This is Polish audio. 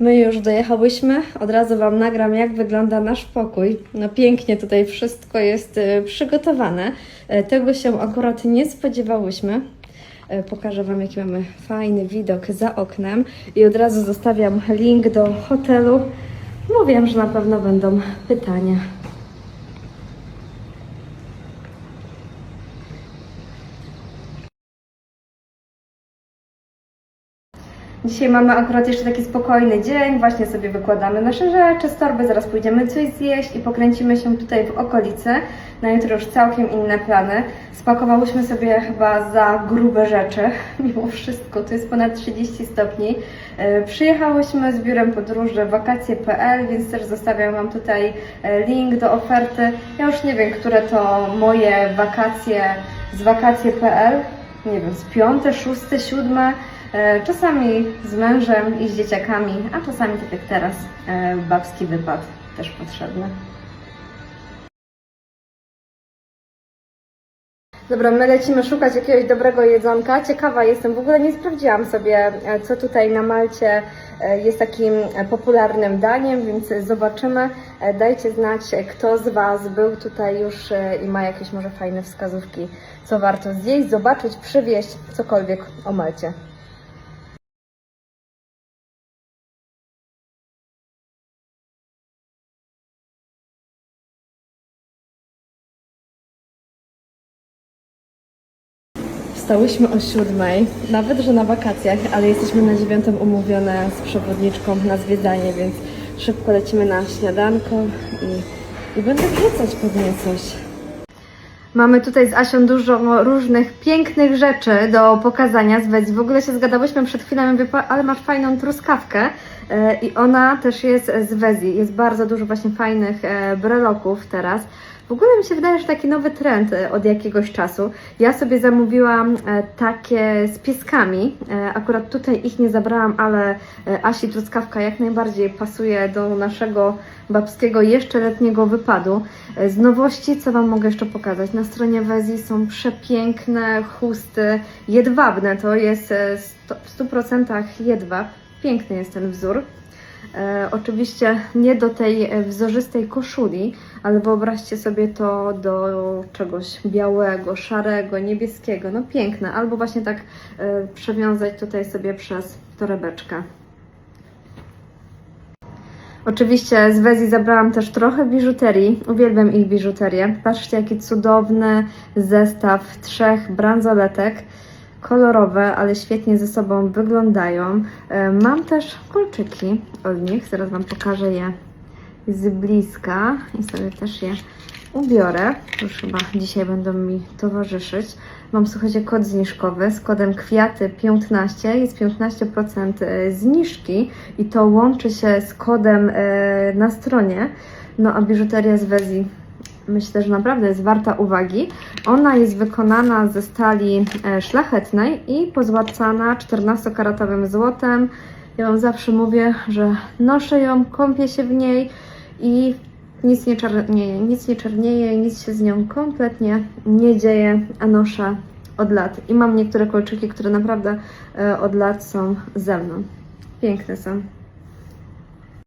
My już dojechałyśmy. Od razu Wam nagram, jak wygląda nasz pokój. No pięknie tutaj wszystko jest e, przygotowane. E, Tego się akurat nie spodziewałyśmy. E, Pokażę Wam, jaki mamy fajny widok za oknem. I od razu zostawiam link do hotelu. Bo wiem, że na pewno będą pytania. Dzisiaj mamy akurat jeszcze taki spokojny dzień, właśnie sobie wykładamy nasze rzeczy z torby, zaraz pójdziemy coś zjeść i pokręcimy się tutaj w okolicy. Na jutro już całkiem inne plany. Spakowałyśmy sobie chyba za grube rzeczy, mimo wszystko, to jest ponad 30 stopni. E, Przyjechałyśmy z biurem podróży wakacje.pl, więc też zostawiam Wam tutaj e, link do oferty. Ja już nie wiem, które to moje wakacje z wakacje.pl, nie wiem, z piąte, szóste, siódme. E, Czasami z mężem i z dzieciakami, a czasami tak jak teraz, e, babski wypad też potrzebny. Dobra, my lecimy szukać jakiegoś dobrego jedzonka. Ciekawa jestem, w ogóle nie sprawdziłam sobie, e, co tutaj na Malcie jest takim popularnym daniem, więc zobaczymy. Dajcie znać, kto z Was był tutaj już i ma jakieś może fajne wskazówki, co warto zjeść, zobaczyć, przywieźć, cokolwiek o Malcie. Wstałyśmy o siódmej, nawet że na wakacjach, ale jesteśmy na dziewiątą umówione z przewodniczką na zwiedzanie, więc szybko lecimy na śniadanko i, i będę wrzucać pewnie coś. Mamy tutaj z Asią dużo różnych pięknych rzeczy do pokazania z Wezji. W ogóle się zgadałyśmy przed chwilą, mówię, "Pa- ale masz fajną truskawkę e, i ona też jest z Wezji. Jest bardzo dużo właśnie fajnych e, breloków teraz. W ogóle mi się wydaje, że taki nowy trend e, od jakiegoś czasu. Ja sobie zamówiłam e, takie z pieskami. E, Akurat tutaj ich nie zabrałam, ale Asi truskawka jak najbardziej pasuje do naszego babskiego jeszcze letniego wypadu. Z nowości, co Wam mogę jeszcze pokazać? Na stronie Wezji są przepiękne chusty jedwabne. To jest w 100% jedwab. Piękny jest ten wzór. Oczywiście nie do tej wzorzystej koszuli, ale wyobraźcie sobie to do czegoś białego, szarego, niebieskiego. No piękne. Albo właśnie tak e, przewiązać tutaj sobie przez torebeczkę. Oczywiście z Wezji zabrałam też trochę biżuterii. Uwielbiam ich biżuterię. Patrzcie, jaki cudowny zestaw trzech bransoletek. Kolorowe, ale świetnie ze sobą wyglądają. E, Mam też kolczyki od nich. Zaraz Wam pokażę je z bliska i sobie też je ubiorę. Już chyba dzisiaj będą mi towarzyszyć. Mam, słuchajcie, kod zniżkowy z kodem kwiaty15. Jest 15% zniżki i to łączy się z kodem e, na stronie. No a biżuteria z Wezji myślę, że naprawdę jest warta uwagi. Ona jest wykonana ze stali e, szlachetnej i pozłacana 14-karatowym złotem. Ja Wam zawsze mówię, że noszę ją, kąpię się w niej i nic nie czarnieje, nic nie czarnieje, nic się z nią kompletnie nie dzieje, a noszę od lat. I mam niektóre kolczyki, które naprawdę e, od lat są ze mną. Piękne są.